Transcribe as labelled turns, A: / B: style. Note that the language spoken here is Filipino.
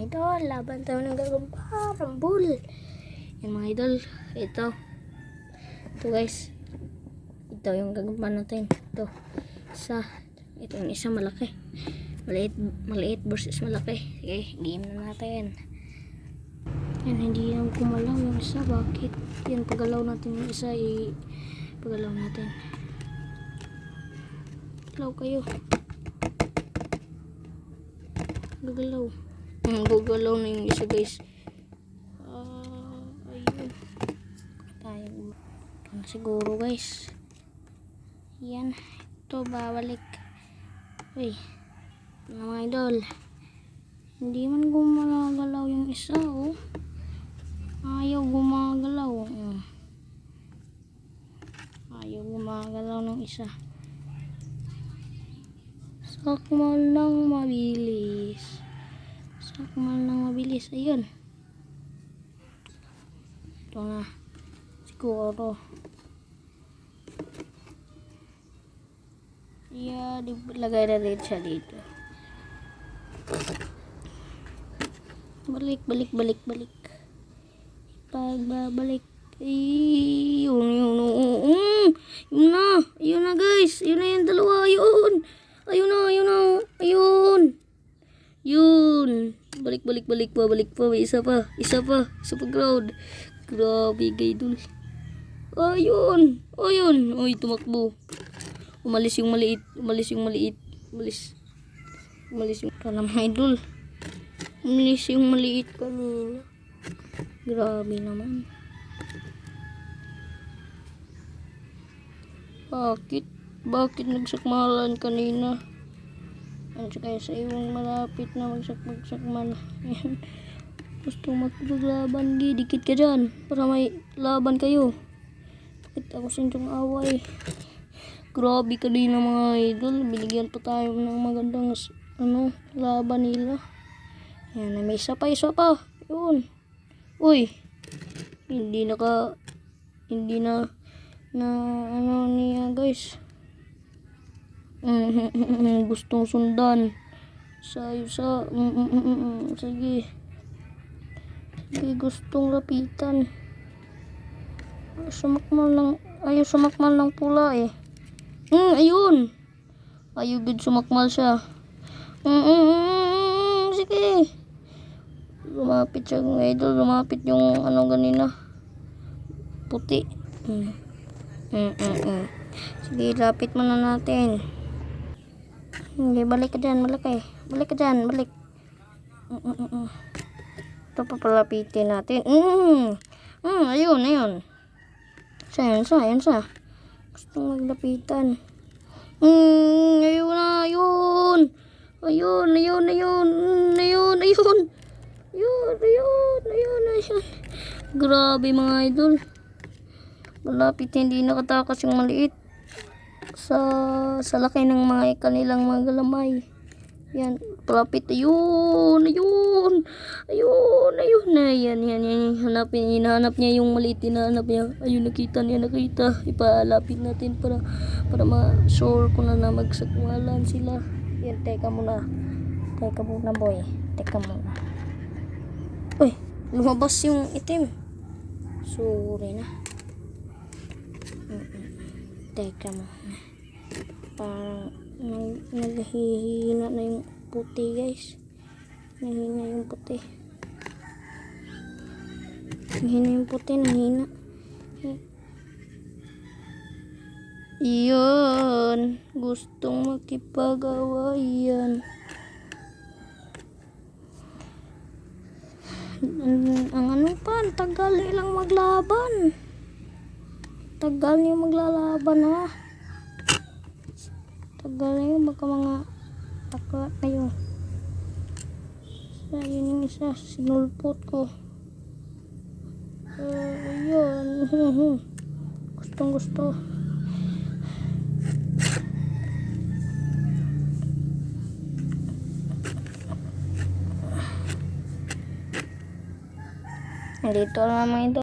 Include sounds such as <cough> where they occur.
A: idol, laban tayo ng gagamba, rambul. Yan mga idol, ito. Ito guys. Ito yung gagamba natin. Ito. Isa. Ito yung isa malaki. Maliit, maliit versus malaki. Sige, game na natin. Yan, hindi lang kumalaw yung isa. Bakit? Yan, pagalaw natin yung isa, i pagalaw natin. Galaw kayo. Gagalaw. Hmm, gagalaw na yung isa guys. Ah, ayun. Tayo. Siguro guys. Yan. Ito, babalik. Uy. Mga mga idol. Hindi man gumagalaw yung isa, oh. Ayaw gumagalaw. Mm. Ayaw gumagalaw ng isa. Sakmal lang mabilis. Sakmal lang mabilis. Ayun. Ito na. Siguro. Yeah, lagay na rin siya dito. Balik, balik, balik, balik. Pagbabalik. Ay, yun, yun, yun, na, yun na guys, yun na yung dalawa, yun. Ayun na, ayun na, ayun. Yun. Balik, balik, pa, balik pa, may isa pa, isa pa, isa pa ground. Grabe, gaydol. Ayun, ayun, ay, tumakbo. Umalis yung maliit, umalis yung maliit, umalis. Umalis yung, para mga idol. Umalis yung maliit kanina. Grabe naman. Bakit? Bakit nagsakmalan kanina? Ano siya kaya sa iyong malapit na magsakmagsakman? Ayan. <laughs> Gusto magpaglaban, di dikit ka dyan. Para may laban kayo. Bakit ako sinjong away? Grabe kanina mga idol. Binigyan pa tayo ng magandang ano, laban nila. Ayan, may isa pa, isa pa. Yun. Uy. Hindi naka, hindi na, na, ano niya guys. Mm, gustong sundan. Sa, sa, sige. Sige, gustong lapitan. Sumakmal lang, ayaw sumakmal ng pula eh. Mm, ayun. Ayaw good sumakmal siya. Mm, mm, sige. Lumapit siya ng idol. Lumapit yung ano ganina. Puti. Mm. Mm, mm, mm. Sige, lapit muna natin. Hindi, balik ka dyan. Malaki. Balik ka dyan. Balik. Mm, mm, mm, mm. Ito natin. Mm. Mm, ayun, ayun. Ayun sa, ayun sa. Gusto maglapitan. Mm, ayun na, ayun. Ayun, ayun, ayun. Mm, ayun, ayun. Ayun, ayun, ayun, ayun. Grabe mga idol. Malapit hindi nakatakas yung maliit. Sa, sa laki ng mga kanilang mga galamay. Yan, palapit. Ayun, ayun. Ayun, ayun. Ayan, yan, yan. Hanapin, hinahanap niya yung maliit. Hinahanap niya. Ayun, nakita niya, nakita. Ipalapit natin para, para ma-sure ko na na magsakwalan sila. Yan, teka muna. Teka muna, boy. Teka muna. Uy, lumabas yung itim. Sorry na. Mm-mm. Teka muna. Parang nag, naghihina na yung puti guys. Nahina yung puti. Nahina yung puti, nahina. Iyon. Gustong makipag-awayan. Ang, ang ano pa, tagal nilang maglaban. Tagal niyo maglalaban ha. Tagal na yun, baka mga takla kayo. Sa yun yung isa, sinulpot ko. Uh, ayun. <laughs> Gustong gusto. Nandito naman ito.